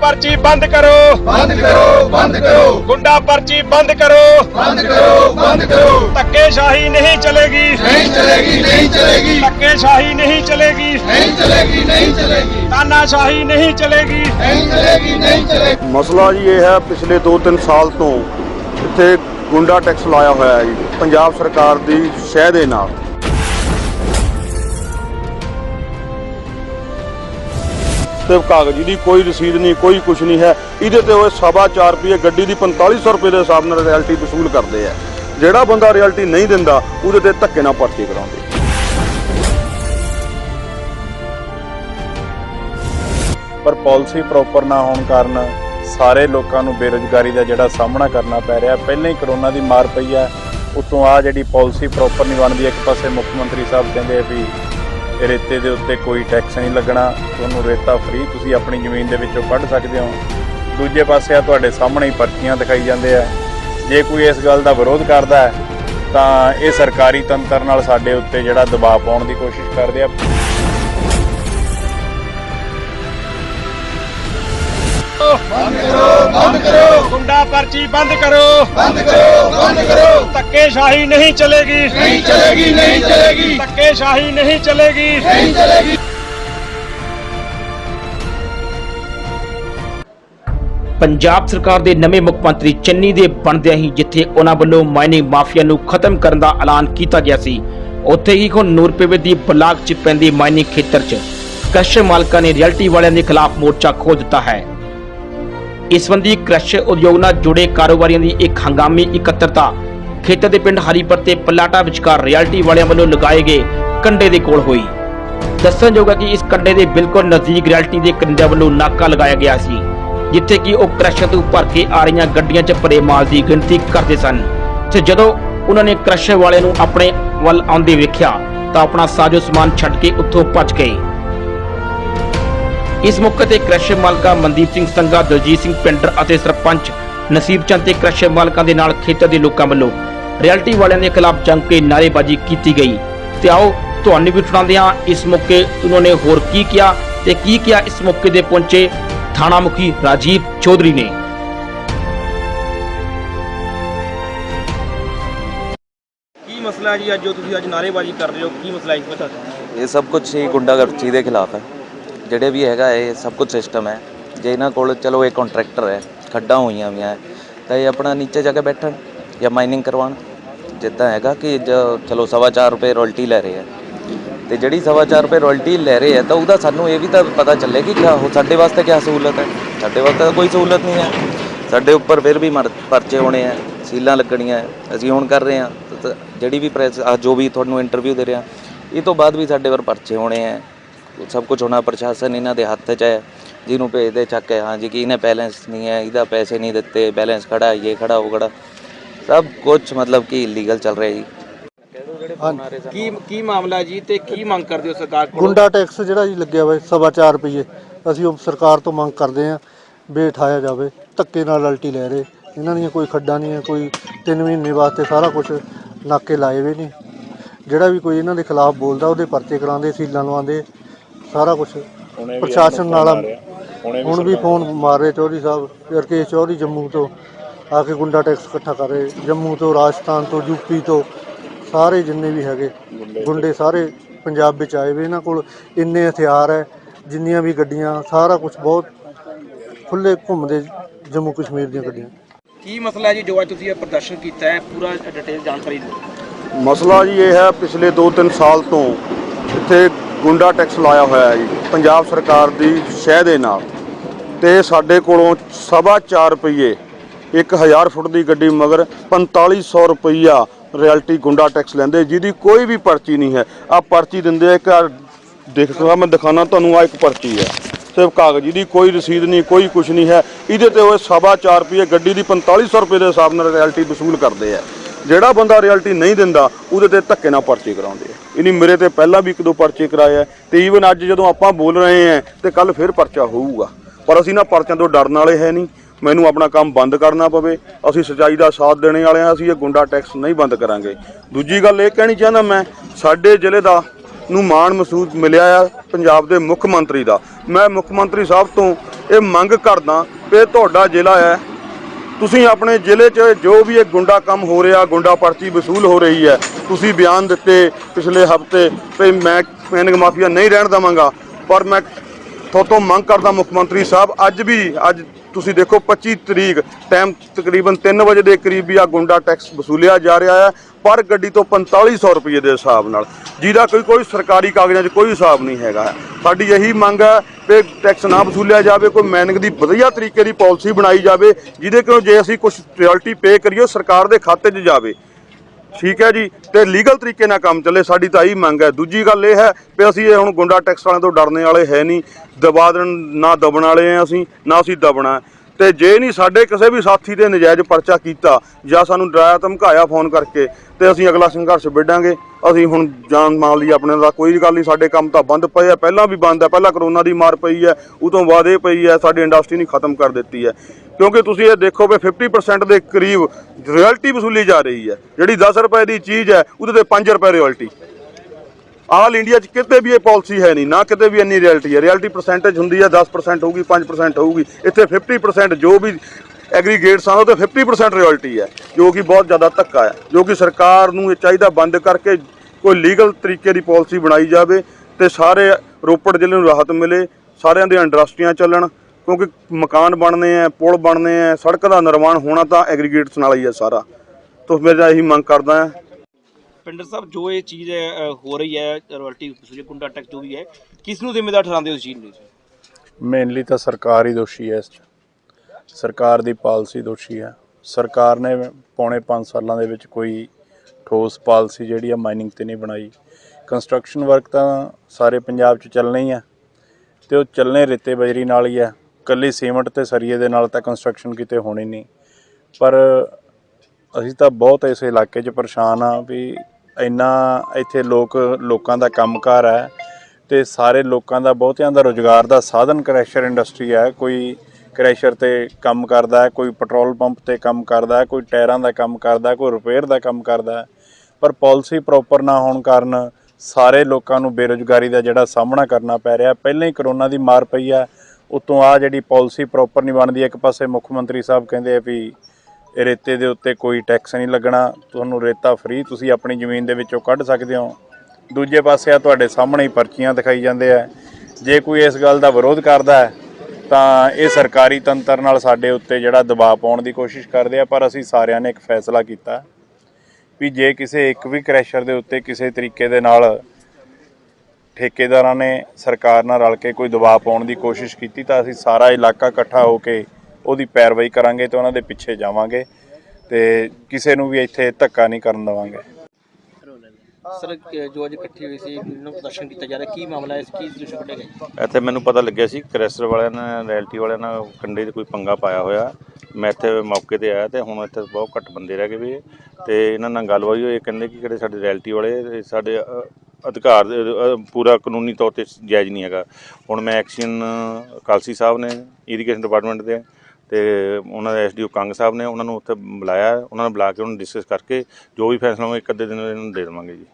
ਪਰਚੀ ਬੰਦ ਕਰੋ। ਬੰਦ ਕਰੋ ਬੰਦ ਕਰੋ। ਗੁੰਡਾ ਪਰਚੀ ਬੰਦ ਕਰੋ। ਬੰਦ ਕਰੋ ਬੰਦ ਕਰੋ। ਧੱਕੇਸ਼ਾਹੀ ਨਹੀਂ ਚਲੇਗੀ। ਨਹੀਂ ਚਲੇਗੀ ਨਹੀਂ ਚਲੇਗੀ। ਧੱਕੇਸ਼ਾਹੀ ਨਹੀਂ ਚਲੇਗੀ। ਨਹੀਂ ਚਲੇਗੀ ਨਹੀਂ ਚਲੇਗੀ। ਤਾਨਾਸ਼ਾਹੀ ਨਹੀਂ ਚਲੇਗੀ। ਨਹੀਂ ਚਲੇਗੀ ਨਹੀਂ ਚਲੇਗੀ। ਮਸਲਾ ਜੀ ਇਹ ਹੈ ਪਿਛਲੇ 2-3 ਸਾਲ ਤੋਂ ਇੱਥੇ ਗੁੰਡਾ ਟੈਕਸ ਲਾਇਆ ਹੋਇਆ ਹੈ ਜੀ ਪੰਜਾਬ ਸਰਕਾਰ ਦੀ ਸ਼ਹਿ ਦੇ ਨਾਲ। ਤੇ ਕਾਗਜ਼ੀ ਦੀ ਕੋਈ ਰਸੀਦ ਨਹੀਂ, ਕੋਈ ਕੁਝ ਨਹੀਂ ਹੈ। ਇਹਦੇ ਤੇ ਉਹ ਸਵਾ ਚਾਰ ਰੁਪਏ ਗੱਡੀ ਦੀ 4500 ਰੁਪਏ ਦੇ ਹਿਸਾਬ ਨਾਲ ਰਿਐਲਟੀ ਵਸੂਲ ਕਰਦੇ ਆ। ਜਿਹੜਾ ਬੰਦਾ ਰਿਐਲਟੀ ਨਹੀਂ ਦਿੰਦਾ, ਉਹਦੇ ਤੇ ਧੱਕੇ ਨਾਲ ਭਰਤੀ ਕਰਾਉਂਦੇ। ਪਰ ਪਾਲਿਸੀ ਪ੍ਰੋਪਰ ਨਾ ਹੋਣ ਕਾਰਨ ਸਾਰੇ ਲੋਕਾਂ ਨੂੰ ਬੇਰੁਜ਼ਗਾਰੀ ਦਾ ਜਿਹੜਾ ਸਾਹਮਣਾ ਕਰਨਾ ਪੈ ਰਿਹਾ, ਪਹਿਲਾਂ ਹੀ ਕਰੋਨਾ ਦੀ ਮਾਰ ਪਈ ਹੈ ਉਤੋਂ ਆ ਜਿਹੜੀ ਪਾਲਿਸੀ ਪ੍ਰੋਪਰ ਨਹੀਂ ਬਣਦੀ, ਇੱਕ ਪਾਸੇ ਮੁੱਖ ਮੰਤਰੀ ਸਾਹਿਬ ਕਹਿੰਦੇ ਆ ਵੀ ਰੇਤੇ ਦੇ ਉੱਤੇ ਕੋਈ ਟੈਕਸ ਨਹੀਂ ਲੱਗਣਾ, ਤੁਹਾਨੂੰ ਰੇਤਾ ਫ੍ਰੀ ਤੁਸੀਂ ਆਪਣੀ ਜ਼ਮੀਨ ਦੇ ਵਿੱਚੋਂ ਕੱਢ ਸਕਦੇ ਹੋ। ਦੂਜੇ ਪਾਸੇ ਆ ਤੁਹਾਡੇ ਸਾਹਮਣੇ ਹੀ ਪਰਚੀਆਂ ਦਿਖਾਈ ਜਾਂਦੇ ਆ। ਜੇ ਕੋਈ ਇਸ ਗੱਲ ਦਾ ਵਿਰੋਧ ਕਰਦਾ ਹੈ, ਤਾਂ ਇਹ ਸਰਕਾਰੀ ਤੰਤਰ ਨਾਲ ਸਾਡੇ ਉੱਤੇ ਜਿਹੜਾ ਦਬਾਅ ਪਾਉਣ ਦੀ ਕੋਸ਼ਿਸ਼ ਕਰਦੇ ਆ। ਬੰਦ ਕਰੋ ਬੰਦ ਕਰੋ ਗੁੰਡਾ ਪਰਚੀ ਬੰਦ ਕਰੋ। ਬੰਦ ਕਰੋ ਬੰਦ ਕਰੋ ਧੱਕੇਸ਼ਾਹੀ ਨਹੀਂ ਚਲੇਗੀ। ਨਹੀਂ ਚਲੇਗੀ ਨਹੀਂ ਚਲੇਗੀ ਧੱਕੇਸ਼ਾਹੀ ਨਹੀਂ ਚਲੇਗੀ। ਨਹੀਂ ਚਲੇਗੀ ਪੰਜਾਬ ਸਰਕਾਰ ਦੇ ਨਵੇਂ ਮੁੱਖ ਮੰਤਰੀ ਚੰਨੀ ਦੇ ਬਣਦਿਆਂ ਹੀ ਜਿੱਥੇ ਉਹਨਾਂ ਵੱਲੋਂ ਮਾਈਨਿੰਗ ਮਾਫੀਆ ਨੂੰ ਖਤਮ ਕਰਨ ਦਾ ਐਲਾਨ ਕੀਤਾ ਗਿਆ ਸੀ, ਉੱਥੇ ਹੀ ਹੁਣ ਨੂਰਪੇਵੇ ਦੀ ਬਲਾਕ ਚ ਪੈਂਦੀ ਮਾਈਨਿੰਗ ਖੇਤਰ ਚ। ਕਸ਼ਮ ਮਾਲਕਾਂ ਨੇ ਰਿਐਲਟੀ ਵਾਲਿਆਂ ਦੇ ਖਿਲਾਫ ਮੋਰਚਾ ਖੋਲ ਦਿੱਤਾ ਹੈ। ਇਸ ਸੰਬੰਧੀ ਕ੍ਰਸ਼ ਉਦਯੋਗ ਨਾਲ ਜੁੜੇ ਕਾਰੋਬਾਰੀਆਂ ਦੀ ਇੱਕ ਹੰਗਾਮੀ ਇਕੱਤਰਤਾ ਖੇਤਰ ਦੇ ਪਿੰਡ ਹਰੀਪੁਰ ਤੇ ਪਲਾਟਾ ਵਿਚਕਾਰ ਰਿਐਲਟੀ ਵਾਲਿਆਂ ਵੱਲੋਂ ਲਗਾਏ ਗਏ ਕੰਡੇ ਦੇ ਕੋਲ ਹੋਈ। ਦੱਸਣਯੋਗ ਹੈ ਕਿ ਇਸ ਕੰਡੇ ਦੇ ਬਿਲਕੁਲ ਨਜ਼ਦੀਕ ਰਿਐਲਟੀ ਦੇ ਕੰਡਿਆਂ ਵੱਲੋਂ ਨਾਕਾ ਲਗਾਇਆ ਗਿਆ ਸੀ, ਜਿੱਥੇ ਕਿ ਉਹ ਕ੍ਰਸ਼ਰ ਤੋਂ ਭਰ ਕੇ ਆ ਰਹੀਆਂ ਗੱਡੀਆਂ 'ਚ ਭਰੇ ਮਾਲ ਦੀ ਗਿਣਤੀ ਕਰਦੇ ਸਨ। ਤੇ ਜਦੋਂ ਉਹਨਾਂ ਨੇ ਕ੍ਰਸ਼ਰ ਵਾਲਿਆਂ ਨੂੰ ਆਪਣੇ ਵੱਲ ਆਉਂਦੇ ਵੇਖਿਆ, ਤਾਂ ਆਪਣਾ ਸਾਜੋ ਸਮਾਨ ਛੱਡ ਕੇ ਉੱਥੋਂ ਭੱਜ ਗਏ। ਇਸ ਮੌਕੇ ਤੇ ਕ੍ਰਸ਼ਰ ਮਾਲਕਾ ਮਨਦੀਪ ਸਿੰਘ ਸੰਗਾ ਦਲਜੀਤ ਸਿੰਘ ਪਿੰਡਰ ਅਤੇ ਸਰਪੰਚ ਨਸੀਬ ਚੰਦ ਤੇ ਕ੍ਰਸ਼ਰ ਮਾਲਕਾਂ ਦੇ ਨਾਲ ਖੇਤਰ ਦੇ ਲੋਕਾਂ ਵੱਲੋਂ ਰਿਐਲਟੀ ਵਾਲਿਆਂ ਦੇ ਖਿਲਾਫ ਜੰਗ ਕੇ ਨਾਅਰੇਬਾਜ਼ੀ ਕੀਤੀ ਗਈ। ਤੇ ਆਓ ਤੁਹਾਨੂੰ ਵੀ ਸੁਣਾਉਂਦੇ ਹਾਂ ਇਸ ਮੌਕੇ ਉਹਨਾਂ ਨੇ ਹੋਰ ਕੀ ਕਿਹਾ ਤੇ ਕੀ ਕਿਹਾ ਇਸ ਮੌਕੇ ਦੇ ਪਹੁੰਚੇ ਥਾਣਾ ਮੁਖੀ ਰਾਜੀਵ ਚੌਧਰੀ ਨੇ। ਕੀ ਮਸਲਾ ਹੈ ਜੀ ਅੱਜ ਜੋ ਤੁਸੀਂ ਅੱਜ ਨਾਅਰੇਬਾਜ਼ੀ ਕਰ ਰਹੇ ਹੋ? ਕੀ ਮਸਲਾ ਹੈ ਇਸ ਵਿੱਚ ਇਹ ਸਭ ਕੁਝ ਹੀ ਗੁੰਡਾਗਰਦੀ ਦੇ ਖਿਲਾਫ ਹੈ। ਜਿਹੜੇ ਵੀ ਹੈਗਾ ਇਹ ਸਭ ਕੁਝ ਸਿਸਟਮ ਹੈ। ਜੇ ਇਹਨਾਂ ਕੋਲ ਚਲੋ ਇਹ ਕੰਟਰੈਕਟਰ ਹੈ, ਖੱਡਾਂ ਹੋਈਆਂ ਹੋਈਆਂ ਤਾਂ ਇਹ ਆਪਣਾ ਨੀਚੇ ਜਾ ਕੇ ਬੈਠਣ ਜਾਂ ਮਾਈਨਿੰਗ ਕਰਵਾਉਣ। ਜਿੱਦਾਂ ਹੈਗਾ ਕਿ ਜ- ਚਲੋ ਸਵਾ ਚਾਰ ਰੁਪਏ ਰਾਇਲਟੀ ਲੈ ਰਹੇ ਆ। ਤੇ ਜਿਹੜੀ ਸਵਾ ਚਾਰ ਰੁਪਏ ਰਾਇਲਟੀ ਲੈ ਰਹੇ ਆ, ਤਾਂ ਉਹਦਾ ਸਾਨੂੰ ਇਹ ਵੀ ਤਾਂ ਪਤਾ ਚੱਲੇ ਕਿ ਕਿਆ ਹੋ, ਸਾਡੇ ਵਾਸਤੇ ਕਿਆ ਸਹੂਲਤ ਹੈ? ਸਾਡੇ ਵਾਸਤੇ ਤਾਂ ਕੋਈ ਸਹੂਲਤ ਨਹੀਂ ਹੈ। ਸਾਡੇ ਉੱਪਰ ਫਿਰ ਵੀ ਮਰ- ਪਰਚੇ ਹੋਣੇ ਆ, ਸੀਲਾਂ ਲੱਗਣੀਆਂ ਹੈ। ਅਸੀਂ ਹੁਣ ਕਰ ਰਹੇ ਆ ਜਿਹੜੀ ਵੀ ਪ੍ਰੈਸ ਆਹ ਜੋ ਵੀ ਤੁਹਾਨੂੰ ਇੰਟਰਵਿਊ ਦੇ ਰਿਹਾ, ਇਹ ਤੋਂ ਬਾਅਦ ਵੀ ਸਾਡੇ ਉੱਪਰ ਪਰਚੇ ਹੋਣੇ ਆ। ਸਭ ਕੁਝ ਹੋਣਾ ਪ੍ਰਸ਼ਾਸਨ ਇਹਨਾਂ ਦੇ ਹੱਥ 'ਚ ਹੈ ਜਿਹਨੂੰ ਭੇਜਦੇ ਚੱਕ ਕੇ ਹਾਂ ਜੀ ਕਿ ਇਹਨੇ ਬੈਲੈਂਸ ਨਹੀਂ ਹੈ ਇਹਦਾ ਪੈਸੇ ਨਹੀਂ ਦਿੱਤੇ ਬੈਲੈਂਸ ਖੜਾ ਇਹ ਖੜਾ ਉਹ ਖੜਾ। ਸਭ ਕੁਝ ਮਤਲਬ ਕਿ ਇਲੀਗਲ ਚੱਲ ਰਿਹਾ ਜੀ। ਕੀ ਕੀ ਮਾਮਲਾ ਹੈ ਜੀ ਤੇ ਕੀ ਮੰਗ ਕਰਦੇ ਹੋ ਸਰਕਾਰ ਕੋਲ? ਗੁੰਡਾ ਟੈਕਸ ਜਿਹੜਾ ਜੀ ਲੱਗਿਆ ਵਾ ਸਵਾ ਚਾਰ ਰੁਪਏ ਅਸੀਂ ਉਹ ਸਰਕਾਰ ਤੋਂ ਮੰਗ ਕਰਦੇ ਆਂ ਵੀ ਉਠਾਇਆ ਜਾਵੇ ਧੱਕੇ ਨਾਲ ਰਲਟੀ ਲੈ ਰਹੇ। ਇਹਨਾਂ ਦੀਆਂ ਕੋਈ ਖੱਡਾਂ ਨਹੀਂ ਹੈ ਕੋਈ 3 ਮਹੀਨੇ ਵਾਸਤੇ ਸਾਰਾ ਕੁਝ ਨਾਕੇ ਲਾਏ ਹੋਏ ਨੇ। ਜਿਹੜਾ ਵੀ ਕੋਈ ਇਹਨਾਂ ਦੇ ਖਿਲਾਫ ਬੋਲਦਾ ਉਹਦੇ ਪਰਚੇ ਕਰਾਉਂਦੇ ਸੀਲਾਂ ਲਵਾਉਂਦੇ। ਸਾਰਾ ਕੁਝ ਪ੍ਰਸ਼ਾਸਨ ਨਾਲ ਹੁਣ ਵੀ ਫੋਨ ਮਾਰ ਰਹੇ ਚੌਧਰੀ ਸਾਹਿਬ ਰਕੇਸ਼ ਚੌਧਰੀ ਜੰਮੂ ਤੋਂ ਆ ਕੇ ਗੁੰਡਾ ਟੈਕਸ ਇਕੱਠਾ ਕਰ ਰਹੇ। ਜੰਮੂ ਤੋਂ ਰਾਜਸਥਾਨ ਤੋਂ ਯੂਪੀ ਤੋਂ ਸਾਰੇ ਜਿੰਨੇ ਵੀ ਹੈਗੇ ਗੁੰਡੇ। ਸਾਰੇ ਪੰਜਾਬ ਵਿੱਚ ਆਏ ਵੇ। ਇਹਨਾਂ ਕੋਲ ਇੰਨੇ ਹਥਿਆਰ ਹੈ ਜਿੰਨੀਆਂ ਵੀ ਗੱਡੀਆਂ ਸਾਰਾ ਕੁਝ ਬਹੁਤ ਖੁੱਲੇ ਘੁੰਮਦੇ ਜੰਮੂ ਕਸ਼ਮੀਰ ਦੀਆਂ ਗੱਡੀਆਂ। ਕੀ ਮਸਲਾ ਹੈ ਜੀ ਜੋ ਅੱਜ ਤੁਸੀਂ ਇਹ ਪ੍ਰਦਰਸ਼ਨ ਕੀਤਾ ਹੈ ਪੂਰਾ ਡਿਟੇਲ ਜਾਣਕਾਰੀ ਦਿਓ। ਮਸਲਾ ਜੀ ਇਹ ਹੈ ਪਿਛਲੇ 2-3 ਸਾਲ ਤੋਂ ਇੱਥੇ ਗੁੰਡਾ ਟੈਕਸ ਲਾਇਆ ਹੋਇਆ ਹੈ ਜੀ, ਪੰਜਾਬ ਸਰਕਾਰ ਦੀ ਸ਼ਹਿ ਦੇ ਨਾਲ। ਤੇ ਸਾਡੇ ਕੋਲੋਂ ਸਵਾ ਚਾਰ ਰੁਪਏ 1000 ਫੁੱਟ ਦੀ ਗੱਡੀ ਮਗਰ 4500 ਰੁਪਈਆ ਰਿਐਲਟੀ ਗੁੰਡਾ ਟੈਕਸ ਲੈਂਦੇ, ਜਿਹਦੀ ਕੋਈ ਵੀ ਪਰਚੀ ਨਹੀਂ ਹੈ। ਆ ਪਰਚੀ ਦਿੰਦੇ ਆ ਇੱਕ ਆਹ ਦੇਖ ਮੈਂ ਦਿਖਾਣਾ ਤੁਹਾਨੂੰ ਆ ਇੱਕ ਪਰਚੀ ਹੈ। ਸਿਰਫ ਕਾਗਜ਼ੀ ਦੀ ਕੋਈ ਰਸੀਦ ਨਹੀਂ, ਕੋਈ ਕੁਝ ਨਹੀਂ ਹੈ। ਇਹਦੇ ਤੇ ਉਹ ਸਵਾ ਚਾਰ ਰੁਪਏ ਗੱਡੀ ਦੀ 4500 ਰੁਪਏ ਦੇ ਹਿਸਾਬ ਨਾਲ ਰਿਐਲਟੀ ਵਸੂਲ ਕਰਦੇ ਆ। ਜਿਹੜਾ ਬੰਦਾ ਰਿਐਲਟੀ ਨਹੀਂ ਦਿੰਦਾ, ਉਹਦੇ ਤੇ ਧੱਕੇ ਨਾਲ ਪਰਚੇ ਕਰਾਉਂਦੇ ਆ। ਇਨੀ ਮੇਰੇ ਤੇ ਪਹਿਲਾਂ ਵੀ ਇੱਕ ਦੋ ਪਰਚੇ ਕਰਾਏ ਆ ਤੇ ਈਵਨ ਅੱਜ ਜਦੋਂ ਆਪਾਂ ਬੋਲ ਰਹੇ ਆ ਤੇ ਕੱਲ ਫਿਰ ਪਰਚਾ ਹੋਊਗਾ। ਪਰ ਅਸੀਂ ਨਾ ਪਰਚਿਆਂ ਤੋਂ ਡਰਨ ਵਾਲੇ ਹੈ ਨਹੀਂ। ਮੈਨੂੰ ਆਪਣਾ ਕੰਮ ਬੰਦ ਕਰਨਾ ਪਵੇ। ਅਸੀਂ ਸਚਾਈ ਦਾ ਸਾਥ ਦੇਣੇ ਵਾਲੇ ਆ ਅਸੀਂ ਇਹ ਗੁੰਡਾ ਟੈਕਸ ਨਹੀਂ ਬੰਦ ਕਰਾਂਗੇ। ਦੂਜੀ ਗੱਲ ਇਹ ਕਹਿਣੀ ਚਾਹੁੰਦਾ ਮੈਂ, ਸਾਡੇ ਜ਼ਿਲ੍ਹੇ ਦਾ ਨੂੰ ਮਾਣ ਮਹਿਸੂਸ ਮਿਲਿਆ ਆ ਪੰਜਾਬ ਦੇ ਮੁੱਖ ਮੰਤਰੀ ਦਾ। ਮੈਂ ਮੁੱਖ ਮੰਤਰੀ ਸਾਹਿਬ ਤੋਂ ਇਹ ਮੰਗ ਕਰਦਾ ਕਿ ਤੁਹਾਡਾ ਜ਼ਿਲ੍ਹਾ ਹੈ ਤੁਸੀਂ ਆਪਣੇ ਜ਼ਿਲ੍ਹੇ 'ਚ ਜੋ ਵੀ ਇਹ ਗੁੰਡਾ ਕੰਮ ਹੋ ਰਿਹਾ, ਗੁੰਡਾ ਪਰਚੀ ਵਸੂਲ ਹੋ ਰਹੀ ਹੈ, ਤੁਸੀਂ ਬਿਆਨ ਦਿੱਤੇ ਪਿਛਲੇ ਹਫ਼ਤੇ ਕਿ ਮੈਂ ਮੈਨਿੰਗ ਮਾਫੀਆ ਨਹੀਂ ਰਹਿਣ ਦੇਵਾਂਗਾ, ਪਰ ਮੈਂ ਤੁਹਾਤੋਂ ਮੰਗ ਕਰਦਾ ਮੁੱਖ ਮੰਤਰੀ ਸਾਹਿਬ, ਅੱਜ ਵੀ, ਅੱਜ ਤੁਸੀਂ ਦੇਖੋ 25 ਤਰੀਕ ਟਾਈਮ ਤਕਰੀਬਨ 3 ਵਜੇ ਦੇ ਕਰੀਬ ਵੀ ਆ ਗੁੰਡਾ ਟੈਕਸ ਵਸੂਲਿਆ ਜਾ ਰਿਹਾ ਹੈ, ਪਰ ਗੱਡੀ ਤੋਂ 4500 ਰੁਪਏ ਦੇ ਹਿਸਾਬ ਨਾਲ। ਜਿਹਦਾ ਕੋਈ ਕੋਈ ਸਰਕਾਰੀ ਕਾਗਜ਼ਾਂ 'ਚ ਕੋਈ ਹਿਸਾਬ ਨਹੀਂ ਹੈਗਾ। ਸਾਡੀ ਇਹੀ ਮੰਗ ਹੈ ਕਿ ਟੈਕਸ ਨਾ ਵਸੂਲਿਆ ਜਾਵੇ, ਕੋਈ ਮੈਨਿੰਗ ਦੀ ਵਧੀਆ ਤਰੀਕੇ ਦੀ ਪਾਲਿਸੀ ਬਣਾਈ ਜਾਵੇ, ਜਿਹਦੇ ਕੋਲ ਜੇ ਅਸੀਂ ਕੁਝ ਰਾਇਲਟੀ ਪੇ ਕਰੀਏ ਸਰਕਾਰ ਦੇ ਖਾਤੇ 'ਚ ਜਾਵੇ। ਠੀਕ ਹੈ ਜੀ, ਤੇ ਲੀਗਲ ਤਰੀਕੇ ਨਾਲ ਕੰਮ ਚੱਲੇ, ਸਾਡੀ ਤਾਂ ਇਹੀ ਮੰਗ ਹੈ। ਦੂਜੀ ਗੱਲ ਇਹ ਹੈ ਵੀ ਅਸੀਂ ਇਹ ਹੁਣ ਗੁੰਡਾ ਟੈਕਸ ਵਾਲਿਆਂ ਤੋਂ ਡਰਨੇ ਵਾਲੇ ਹੈ ਨਹੀਂ। ਦਬਾ ਦੇਣ, ਨਾ ਦਬਣ ਵਾਲੇ ਆ ਅਸੀਂ, ਨਾ ਅਸੀਂ ਦਬਣਾ। ਤੇ ਜੇ ਨਹੀਂ ਸਾਡੇ ਕਿਸੇ ਵੀ ਸਾਥੀ ਦੇ ਨਜਾਇਜ਼ ਪਰਚਾ ਕੀਤਾ ਜਾਂ ਸਾਨੂੰ ਡਰਾਇਆ, ਧਮਕਾਇਆ ਫੋਨ ਕਰਕੇ, ਤੇ ਅਸੀਂ ਅਗਲਾ ਸੰਘਰਸ਼ ਵਿੱਢਾਂਗੇ। ਅਸੀਂ ਹੁਣ ਜਾਨ ਮਾਲ ਲਈ ਆਪਣੇ ਦਾ ਕੋਈ ਗੱਲ ਨਹੀਂ, ਸਾਡੇ ਕੰਮ ਤਾਂ ਬੰਦ ਪਏ ਆ, ਪਹਿਲਾਂ ਵੀ ਬੰਦ ਹੈ ਪਹਿਲਾਂ ਕਰੋਨਾ ਦੀ ਮਾਰ ਪਈ ਹੈ ਉਹ ਤੋਂ ਬਾਅਦ ਇਹ ਪਈ ਹੈ ਸਾਡੀ ਇੰਡਸਟਰੀ ਨਹੀਂ ਖਤਮ ਕਰ ਦਿੱਤੀ ਹੈ ਕਿਉਂਕਿ ਤੁਸੀਂ ਇਹ ਦੇਖੋ ਵੀ 50% ਦੇ ਕਰੀਬ ਰਾਇਲਟੀ ਵਸੂਲੀ ਜਾ ਰਹੀ ਹੈ ਜਿਹੜੀ 10 ਰੁਪਏ ਦੀ ਚੀਜ਼ ਹੈ, ਉਹਦੇ ਤੇ 5 ਰੁਪਏ ਰਾਇਲਟੀ ਆਲ ਇੰਡੀਆ 'ਚ ਕਿਤੇ ਵੀ ਇਹ ਪਾਲਿਸੀ ਹੈ ਨਹੀਂ, ਨਾ ਕਿਤੇ ਵੀ ਇੰਨੀ ਰਿਐਲਿਟੀ ਹੈ। ਰਿਐਲਿਟੀ ਪਰਸੈਂਟੇਜ ਹੁੰਦੀ ਹੈ 10% ਹੋਊਗੀ 5% ਹੋਊਗੀ। ਇੱਥੇ 50% ਜੋ ਵੀ ਐਗਰੀਗੇਟਸ ਆ ਉਹ ਤੇ 50% ਰਾਇਲਟੀ ਹੈ, ਜੋ ਕਿ ਬਹੁਤ ਜ਼ਿਆਦਾ ਧੱਕਾ ਹੈ, ਜੋ ਕਿ ਸਰਕਾਰ ਨੂੰ ਇਹ ਚਾਹੀਦਾ ਬੰਦ ਕਰਕੇ ਕੋਈ ਲੀਗਲ ਤਰੀਕੇ ਦੀ ਪਾਲਿਸੀ ਬਣਾਈ ਜਾਵੇ ਤੇ ਸਾਰੇ ਰੋਪੜ ਜ਼ਿਲ੍ਹੇ ਨੂੰ ਰਾਹਤ ਮਿਲੇ, ਸਾਰਿਆਂ ਦੀਆਂ ਇੰਡਸਟਰੀਆਂ ਚੱਲਣ, ਕਿਉਂਕਿ ਮਕਾਨ ਬਣਨੇ ਆ ਪੁਲ ਬਣਨੇ ਆ ਸੜਕ ਦਾ ਨਿਰਮਾਣ ਹੋਣਾ ਤਾਂ ਐਗਰੀਗੇਟਸ ਨਾਲ ਹੀ ਹੈ ਸਾਰਾ। ਤੋਂ ਮੇਰਾ ਇਹੀ ਮੰਗ ਕਰਦਾ ਹਾਂ ਪਿੰਡਰ ਸਾਹਿਬ ਜੋ ਇਹ ਚੀਜ਼ ਹੈ, ਅ, ਹੋ ਰਹੀ ਹੈ ਰਾਇਲਟੀ ਵਸੂਲੀ ਗੁੰਡਾ ਜੋ ਵੀ ਹੈ ਕਿਸ ਨੂੰ ਜ਼ਿੰਮੇਦਾਰ ਠਹਿਰਾਉਂਦੇ ਹੋ ਇਸ ਚੀਜ਼ ਨੂੰ ਮੇਨਲੀ ਤਾਂ ਸਰਕਾਰ ਹੀ ਦੋਸ਼ੀ ਹੈ ਇਸ 'ਚ। ਸਰਕਾਰ ਦੀ ਪਾਲਿਸੀ ਦੋਸ਼ੀ ਹੈ। ਸਰਕਾਰ ਨੇ ਪੌਣੇ 5 ਸਾਲਾਂ ਦੇ ਵਿੱਚ ਕੋਈ ਠੋਸ ਪਾਲਿਸੀ ਜਿਹੜੀ ਆ ਮਾਈਨਿੰਗ ਤੇ ਨਹੀਂ ਬਣਾਈ। ਕੰਸਟਰਕਸ਼ਨ ਵਰਕ ਤਾਂ ਸਾਰੇ ਪੰਜਾਬ 'ਚ ਚੱਲਣੇ ਹੀ ਆ ਤੇ ਉਹ ਚੱਲਣੇ ਰੇਤੇ ਬਜਰੀ ਨਾਲ ਹੀ ਆ। ਕੱਲੀ ਸੀਮੈਂਟ ਤੇ ਸਰੀਏ ਦੇ ਨਾਲ ਤਾਂ ਕੰਸਟਰਕਸ਼ਨ ਕਿਤੇ ਹੋਣੀ ਨਹੀਂ। ਪਰ ਅਸੀਂ ਤਾਂ ਬਹੁਤ ਇਸ ਇਲਾਕੇ 'ਚ ਪਰੇਸ਼ਾਨ ਆ ਵੀ ਇੰਨਾ ਇੱਥੇ ਲੋਕ, ਲੋਕਾਂ ਦਾ ਕੰਮਕਾਰ ਹੈ ਤੇ ਸਾਰੇ ਲੋਕਾਂ ਦਾ ਬਹੁਤਿਆਂ ਦਾ ਰੋਜ਼ਗਾਰ ਦਾ ਸਾਧਨ ਕ੍ਰੈਸ਼ਰ ਇੰਡਸਟਰੀ ਹੈ। ਕੋਈ ਕ੍ਰੈਸ਼ਰ ਤੇ ਕੰਮ ਕਰਦਾ ਹੈ, ਕੋਈ ਪੈਟਰੋਲ ਪੰਪ ਤੇ ਕੰਮ ਕਰਦਾ ਹੈ, ਕੋਈ ਟਾਇਰਾਂ ਦਾ ਕੰਮ ਕਰਦਾ ਹੈ, ਕੋਈ ਰਿਪੇਅਰ ਦਾ ਕੰਮ ਕਰਦਾ ਹੈ। ਪਰ ਪਾਲਿਸੀ ਪ੍ਰੋਪਰ ਨਾ ਹੋਣ ਕਾਰਨ ਸਾਰੇ ਲੋਕਾਂ ਨੂੰ ਬੇਰੁਜ਼ਗਾਰੀ ਦਾ ਜਿਹੜਾ ਸਾਹਮਣਾ ਕਰਨਾ ਪੈ ਰਿਹਾ। ਪਹਿਲਾਂ ਹੀ ਕਰੋਨਾ ਦੀ ਮਾਰ ਪਈ ਹੈ, ਉਤੋਂ ਆ ਜਿਹੜੀ ਪਾਲਿਸੀ ਪ੍ਰੋਪਰ ਨਹੀਂ ਬਣਦੀ, ਇੱਕ ਪਾਸੇ ਮੁੱਖ ਮੰਤਰੀ ਸਾਹਿਬ ਕਹਿੰਦੇ ਆ ਵੀ ਰੇਤੇ ਦੇ ਉੱਤੇ ਕੋਈ ਟੈਕਸ ਨਹੀਂ ਲੱਗਣਾ, ਤੁਹਾਨੂੰ ਰੇਤਾ ਫ੍ਰੀ ਤੁਸੀਂ ਆਪਣੀ ਜ਼ਮੀਨ ਦੇ ਵਿੱਚੋਂ ਕੱਢ ਸਕਦੇ ਹੋ। ਦੂਜੇ ਪਾਸੇ ਆ, ਤੁਹਾਡੇ ਸਾਹਮਣੇ ਹੀ ਪਰਚੀਆਂ ਦਿਖਾਈ ਜਾਂਦੇ ਆ। ਜੇ ਕੋਈ ਇਸ ਗੱਲ ਦਾ ਵਿਰੋਧ ਕਰਦਾ ਹੈ, ਤਾਂ ਇਹ ਸਰਕਾਰੀ ਤੰਤਰ ਨਾਲ ਸਾਡੇ ਉੱਤੇ ਜਿਹੜਾ ਦਬਾਅ ਪਾਉਣ ਦੀ ਕੋਸ਼ਿਸ਼ ਕਰਦੇ ਆ, ਪਰ ਅਸੀਂ ਸਾਰਿਆਂ ਨੇ ਇੱਕ ਫੈਸਲਾ ਕੀਤਾ ਵੀ ਜੇ ਕਿਸੇ ਇੱਕ ਵੀ ਕ੍ਰੈਸ਼ਰ ਦੇ ਉੱਤੇ ਕਿਸੇ ਤਰੀਕੇ ਦੇ ਨਾਲ ਠੇਕੇਦਾਰਾਂ ਨੇ ਸਰਕਾਰ ਨਾਲ ਰਲ ਕੇ ਕੋਈ ਦਬਾਅ ਪਾਉਣ ਦੀ ਕੋਸ਼ਿਸ਼ ਕੀਤੀ, ਤਾਂ ਅਸੀਂ ਸਾਰਾ ਇਲਾਕਾ ਇਕੱਠਾ ਹੋ ਕੇ ਉਹਦੀ ਪੈਰਵਾਈ ਕਰਾਂਗੇ ਤੇ ਉਹਨਾਂ ਦੇ ਪਿੱਛੇ ਜਾਵਾਂਗੇ ਤੇ ਕਿਸੇ ਨੂੰ ਵੀ ਇੱਥੇ ਧੱਕਾ ਨਹੀਂ ਕਰਨ ਦੇਵਾਂਗੇ। ਸਰ ਜੋ ਅੱਜ ਇਕੱਠੀ ਹੋਈ ਸੀ ਜਿਹਨੂੰ ਪ੍ਰਦਰਸ਼ਨ ਕੀਤਾ ਜਾ ਰਿਹਾ? ਕੀ ਮਾਮਲਾ ਹੈ? ਇਸ ਕੀ ਦ੍ਰਿਸ਼ ਵੱਡੇ ਗਏ ਇੱਥੇ ਮੈਨੂੰ ਪਤਾ ਲੱਗਿਆ ਸੀ ਕ੍ਰੈਸਰ ਵਾਲਿਆਂ ਨੇ ਰੈਲਟੀ ਵਾਲਿਆਂ ਨਾਲ ਕੰਡੇ 'ਤੇ ਕੋਈ ਪੰਗਾ ਪਾਇਆ ਹੋਇਆ। ਮੈਂ ਇੱਥੇ ਮੌਕੇ ਤੇ ਆਇਆ ਤੇ ਹੁਣ ਇੱਥੇ ਬਹੁਤ ਘੱਟ ਬੰਦੇ ਰਹਿ ਗਏ ਵੀ ਤੇ ਇਹਨਾਂ ਨਾਲ ਗੱਲ ਹੋਈ ਇਹ ਕਹਿੰਦੇ ਕਿ ਜਿਹੜੇ ਸਾਡੇ ਰੈਲਟੀ ਵਾਲੇ ਸਾਡੇ ਅਧਿਕਾਰ ਦੇ- ਪੂਰਾ ਕਾਨੂੰਨੀ ਤੌਰ ਤੇ ਜਾਇਜ਼ ਨਹੀਂ ਹੈਗਾ। ਹੁਣ ਮੈਂ ਐਕਸ਼ਨ ਕਾਲਸੀ ਸਾਹਿਬ ਨੇ ਇਰੀਗੇਸ਼ਨ ਡਿਪਾਰਟਮੈਂਟ ਦੇ ਤੇ ਉਹਨਾਂ ਦੇ ਐਸਡੀਓ ਕੰਗ ਸਾਹਿਬ ਨੇ ਉਹਨਾਂ ਨੂੰ ਉੱਥੇ ਬੁਲਾਇਆ, ਉਹਨਾਂ ਨੂੰ ਬੁਲਾ ਕੇ ਉਹਨਾਂ ਨੂੰ ਡਿਸਕਸ ਕਰਕੇ ਜੋ ਵੀ ਫੈਸਲਾ ਹੋਵੇ ਇੱਕ ਅੱਧੇ ਦਿਨ ਇਹਨਾਂ ਨੂੰ ਦੇ ਦੇਵਾਂਗੇ ਜੀ।